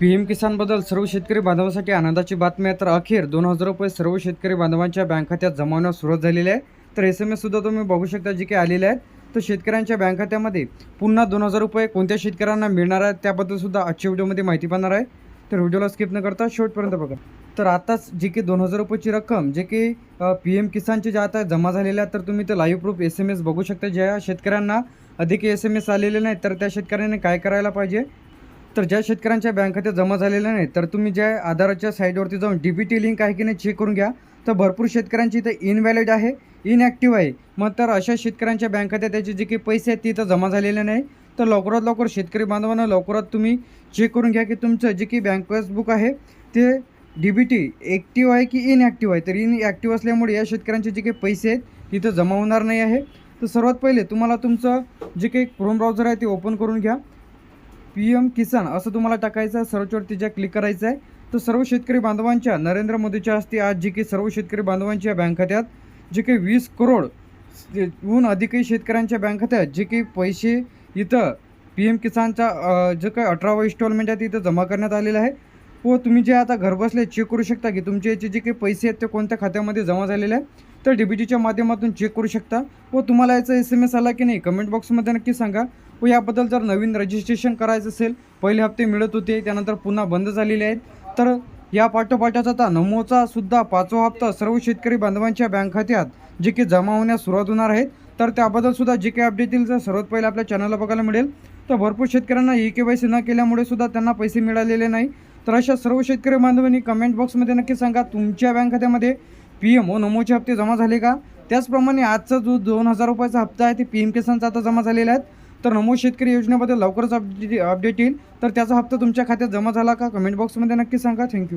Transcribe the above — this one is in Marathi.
पी एम किसानबद्दल सर्व शेतकरी बांधवांसाठी आनंदाची बातमी आहे. तर अखेर दोन हजार रुपये सर्व शेतकरी बांधवांच्या बँक खात्यात जमावण्यास सुरुवात झालेली आहे. तर एस एम एससुद्धा तुम्ही बघू शकता जे काही आलेले आहेत. तर शेतकऱ्यांच्या बँक खात्यामध्ये पुन्हा दोन हजार रुपये कोणत्या शेतकऱ्यांना मिळणार आहेत त्याबद्दल सुद्धा आजच्या व्हिडिओमध्ये माहिती पाहणार आहे. तर व्हिडिओला स्किप न करता शेवटपर्यंत बघा. तर आताच जे की दोन हजार रुपयाची रक्कम जे की पी एम किसानचे जे आता जमा झालेल्या आहेत तर तुम्ही ते live proof S M S बघू शकता. ज्या शेतकऱ्यांना अधिक एस एम एस आलेले नाही तर त्या शेतकऱ्यांनी काय करायला पाहिजे? तर ज्या शेतकऱ्यांच्या बँक खात्यात जमा झालेलं नाही तर तुम्ही ज्या आधाराच्या साईटवरती जाऊन डी बी टी लिंक आहे की नाही चेक करून घ्या. तर भरपूर शेतकऱ्यांची इथं इनव्हॅलिड आहे इनॲक्टिव्ह आहे. मग तर अशा शेतकऱ्यांच्या बँक खात्यात त्याचे जे काही पैसे आहेत ते इथं जमा झालेले नाही. तर लवकरात लवकर शेतकरी बांधवांना लवकरात तुम्ही चेक करून घ्या की तुमचं जे की बँक पासबुक आहे ते डी बी टी ॲक्टिव्ह आहे की इनॲक्टिव्ह आहे. तर इनॲक्टिव्ह असल्यामुळे या शेतकऱ्यांचे जे काही पैसे आहेत तिथं जमा होणार नाही आहे. तर सर्वात पहिले तुम्हाला तुमचं जे काही क्रोम ब्राउझर आहे ते ओपन करून घ्या. पी एम किसान असं तुम्हाला टाकायचं आहे. ज्या क्लिक करायचं आहे. तर सर्व शेतकरी बांधवांच्या नरेंद्र मोदीच्या हस्ते आज जे काही सर्व शेतकरी बांधवांच्या बँक खात्यात जे काही वीस करोड हून अधिकही शेतकऱ्यांच्या बँक खात्यात जे काही पैसे इथं पी एम किसानचा जे काही अठरावं इन्स्टॉलमेंट आहे तिथं जमा करण्यात आलेलं आहे. व तुम्ही जे आता घरबसले चेक करू शकता की तुमचे याचे जे काही पैसे आहेत ते कोणत्या खात्यामध्ये जमा झालेले आहेत. तर डी बी टीच्या माध्यमातून चेक करू शकता. व तुम्हाला याचा एस एम एस आला की नाही कमेंट बॉक्समध्ये नक्की सांगा. व याबद्दल जर नवीन रजिस्ट्रेशन करायचं असेल पहिले हप्ते मिळत होते त्यानंतर पुन्हा बंद झालेले आहेत. तर या पाठोपाठच आता नमोचा सुद्धा पाचवा हप्ता सर्व शेतकरी बांधवांच्या बँक खात्यात जे की जमा होण्यास सुरुवात होणार आहेत. तर त्याबद्दल सुद्धा जे काही अपडेट येईल जर सर्वात पहिले आपल्या चॅनलला बघायला मिळेल तर भरपूर शेतकऱ्यांना ई के वाय सी न केल्यामुळे सुद्धा त्यांना पैसे मिळालेले नाही. तर अशा सर्व शेतकरी बांधवांनी कमेंट बॉक्समध्ये नक्की सांगा तुमच्या बँक खात्यामध्ये पी एम व नमोचे हप्ते जमा झाले का? त्याचप्रमाणे आजचा जो दोन हजार रुपयाचा हप्ता आहे ते पी एम किसानचा आता जमा झालेला आहे. तर नमो शेतकरी योजनेबद्दल लवकरच अपडेट अपडेट येईल. तर त्याचा हप्ता तुमच्या खात्यात जमा झाला का? कमेंट बॉक्समध्ये नक्की सांगा. थँक्यू